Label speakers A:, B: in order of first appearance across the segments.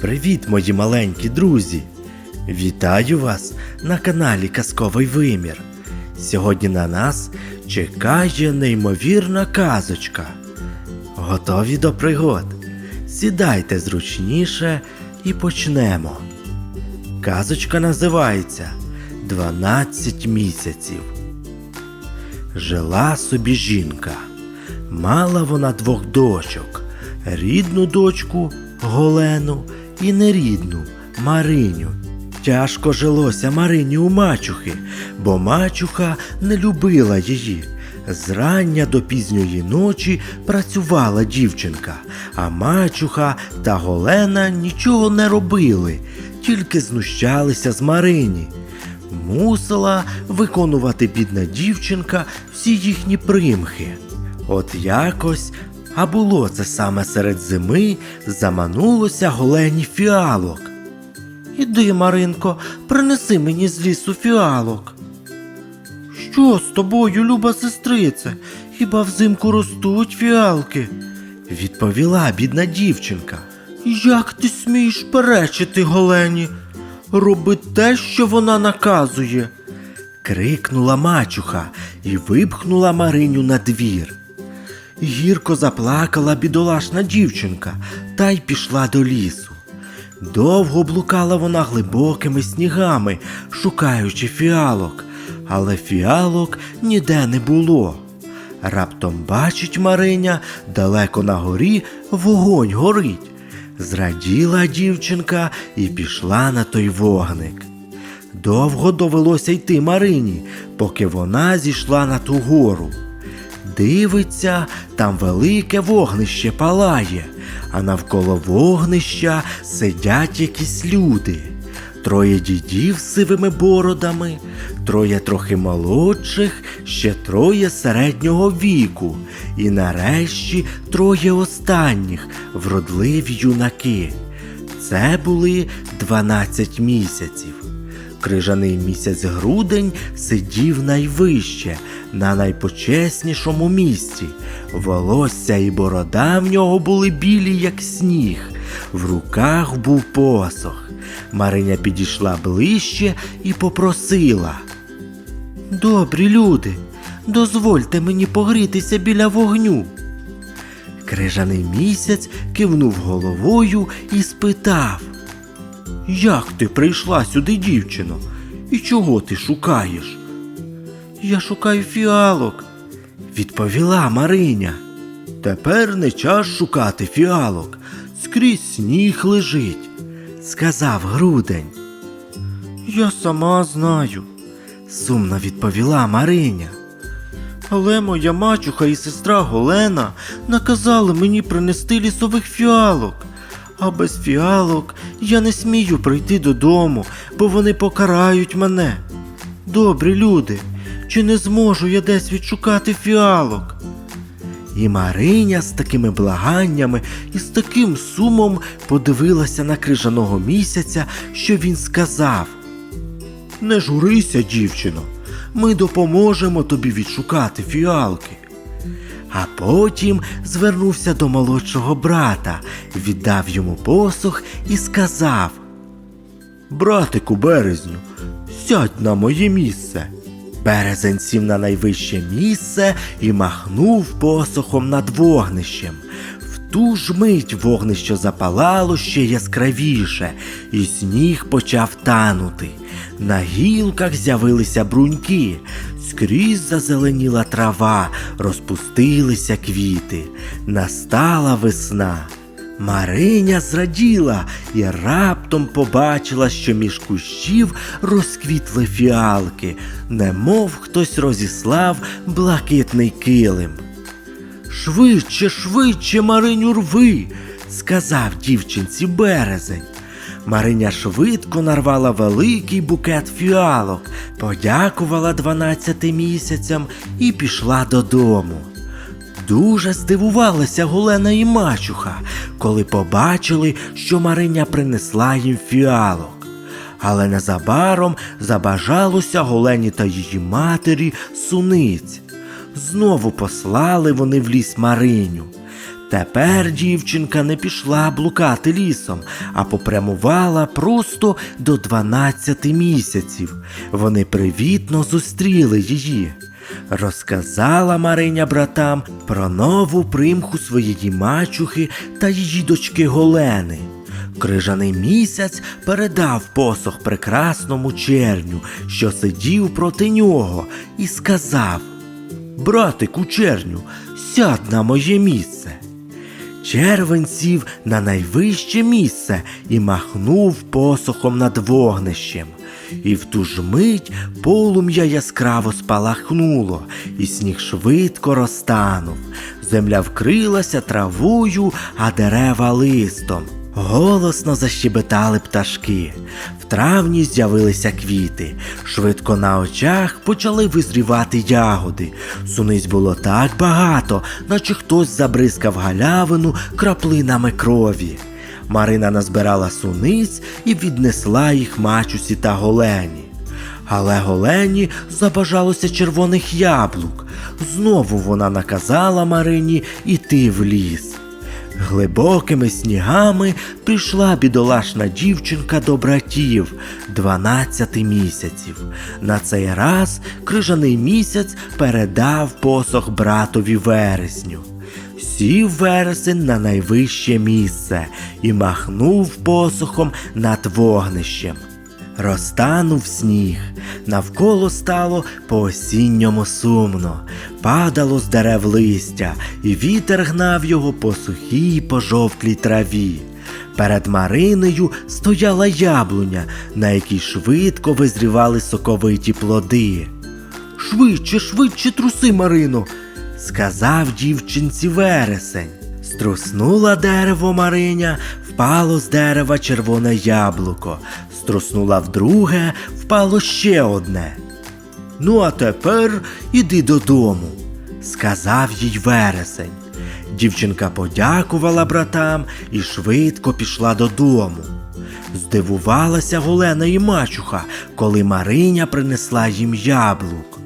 A: Привіт, мої маленькі друзі! Вітаю вас на каналі Казковий Вимір. Сьогодні на нас чекає неймовірна казочка. Готові до пригод? Сідайте зручніше і почнемо. Казочка називається «12 місяців. Жила собі жінка. Мала вона двох дочок: рідну дочку Голену і нерідну Мариню. Тяжко жилося Марині у мачухи, бо мачуха не любила її. Зрання до пізньої ночі працювала дівчинка, а мачуха та Голена нічого не робили, тільки знущалися з Марині. Мусила виконувати бідна дівчинка всі їхні примхи. От якось, а було це саме серед зими, заманулося голені фіалок. Іди, Маринко, принеси мені з лісу фіалок. Що з тобою, люба сестрице? Хіба взимку ростуть фіалки? відповіла бідна дівчинка. Як ти смієш перечити голені? Роби те, що вона наказує. крикнула мачуха і випхнула Мариню на двір. Гірко заплакала бідолашна дівчинка та й пішла до лісу. Довго блукала вона глибокими снігами, шукаючи фіалок, але фіалок ніде не було. Раптом бачить Мариня далеко на горі вогонь горить. Зраділа дівчинка і пішла на той вогник. Довго довелося йти Марині, поки вона зійшла на ту гору. Дивиться, там велике вогнище палає, а навколо вогнища сидять якісь люди. Троє дідів з сивими бородами, троє трохи молодших, ще троє середнього віку, і нарешті троє останніх вродливі юнаки. Це були 12 місяців. Крижаний місяць грудень сидів найвище, на найпочеснішому місці. Волосся і борода в нього були білі, як сніг. В руках був посох. Мариня підійшла ближче і попросила. Добрі люди, дозвольте мені погрітися біля вогню. Крижаний місяць кивнув головою і спитав. Як ти прийшла сюди, дівчино? І чого ти шукаєш? Я шукаю фіалок, відповіла Мариня. Тепер не час шукати фіалок. Скрізь сніг лежить, сказав грудень. Я сама знаю, сумно відповіла Мариня. Але моя мачуха і сестра Голена наказали мені принести лісових фіалок. А без фіалок я не смію прийти додому, бо вони покарають мене. Добрі люди, чи не зможу я десь відшукати фіалок? І Мариня з такими благаннями і з таким сумом подивилася на крижаного місяця, що він сказав: Не журися, дівчино, ми допоможемо тобі відшукати фіалки. А потім звернувся до молодшого брата, віддав йому посох і сказав: Братику березню, сядь на моє місце. Березень сів на найвище місце і махнув посохом над вогнищем. В ту ж мить вогнище запалало ще яскравіше, і сніг почав танути. На гілках з'явилися бруньки, скрізь зазеленіла трава, розпустилися квіти. Настала весна. Мариня зраділа і раптом побачила, що між кущів розквітли фіалки, немов хтось розіслав блакитний килим. Швидше, швидше, Мариню, рви, сказав дівчинці березень. Мариня швидко нарвала великий букет фіалок, подякувала дванадцяти місяцям і пішла додому. Дуже здивувалася Голена і мачуха, коли побачили, що Мариня принесла їм фіалок. Але незабаром забажалося Голені та її матері суниць. Знову послали вони в ліс Мариню. Тепер дівчинка не пішла блукати лісом, а попрямувала просто до 12 місяців. Вони привітно зустріли її. Розказала Мариня братам про нову примху своєї мачухи та її дочки Голени. Крижаний місяць передав посох прекрасному черню, що сидів проти нього, і сказав: Братику черню, сядь на моє місце. Червень сів на найвище місце і махнув посохом над вогнищем. І в ту ж мить полум'я яскраво спалахнуло, і сніг швидко розтанув. Земля вкрилася травою, а дерева листом. Голосно защебетали пташки. В травні з'явилися квіти. Швидко на очах почали визрівати ягоди. Суниць було так багато, наче хтось забризкав галявину краплинами крові. Марина назбирала суниць і віднесла їх мачусі та голені. Але голені забажалося червоних яблук. Знову вона наказала Марині іти в ліс. Глибокими снігами прийшла бідолашна дівчинка до братів 12 місяців. На цей раз крижаний місяць передав посох братові вересню. Сів вересень на найвище місце і махнув посохом над вогнищем. Розтанув сніг, навколо стало по-осінньому сумно, падало з дерев листя, і вітер гнав його по сухій пожовклій траві. Перед Маринею стояла яблуня, на якій швидко визрівали соковиті плоди. Швидше, швидше труси, Марино, сказав дівчинці вересень. Струснула дерево Мариня, впало з дерева червоне яблуко. Струснула вдруге, впало ще одне. Ну, а тепер іди додому, сказав їй вересень. Дівчинка подякувала братам і швидко пішла додому. Здивувалася Голена і мачуха, коли Мариня принесла їм яблук.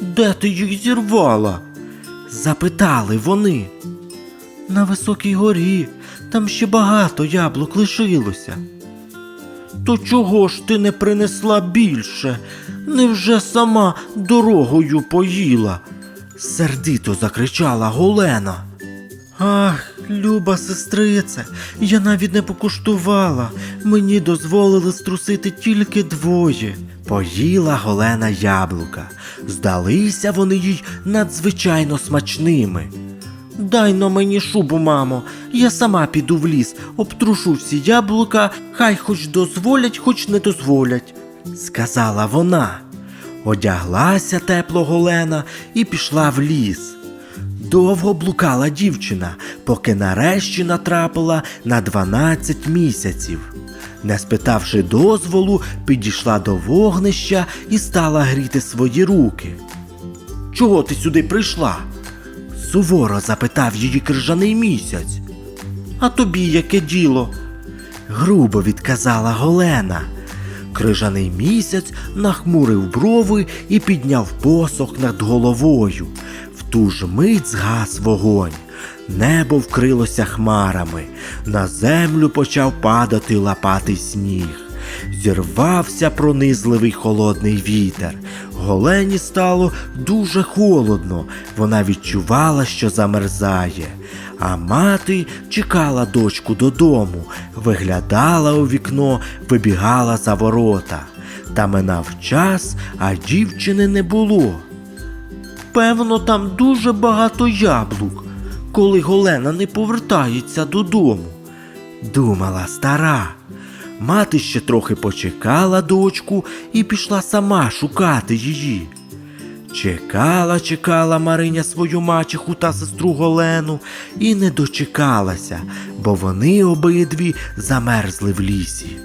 A: Де ти їх зірвала? запитали вони. На високій горі, там ще багато яблук лишилося. То чого ж ти не принесла більше? Невже сама дорогою поїла? сердито закричала Голена. Ах, люба сестрице, я навіть не покуштувала. Мені дозволили струсити тільки двоє. Поїла Голена яблука. Здалися вони їй надзвичайно смачними. Дай но мені шубу, мамо, я сама піду в ліс, обтрушу всі яблука, хай хоч дозволять, хоч не дозволять, сказала вона. Одяглася тепло голена і пішла в ліс. Довго блукала дівчина, поки нарешті натрапила на 12 місяців. Не спитавши дозволу, підійшла до вогнища і стала гріти свої руки. Чого ти сюди прийшла? Суворо запитав її крижаний місяць. А тобі яке діло? грубо відказала Голена. Крижаний місяць нахмурив брови і підняв посох над головою. В ту ж мить згас вогонь. Небо вкрилося хмарами, на землю почав падати лапатий сніг. Зірвався пронизливий холодний вітер. Голені стало дуже холодно, вона відчувала, що замерзає. А мати чекала дочку додому, виглядала у вікно, вибігала за ворота. Та минав час, а дівчини не було. Певно, там дуже багато яблук, коли Голена не повертається додому, думала стара. Мати ще трохи почекала дочку і пішла сама шукати її. Чекала, чекала Мариня свою мачеху та сестру Голену і не дочекалася, бо вони обидві замерзли в лісі.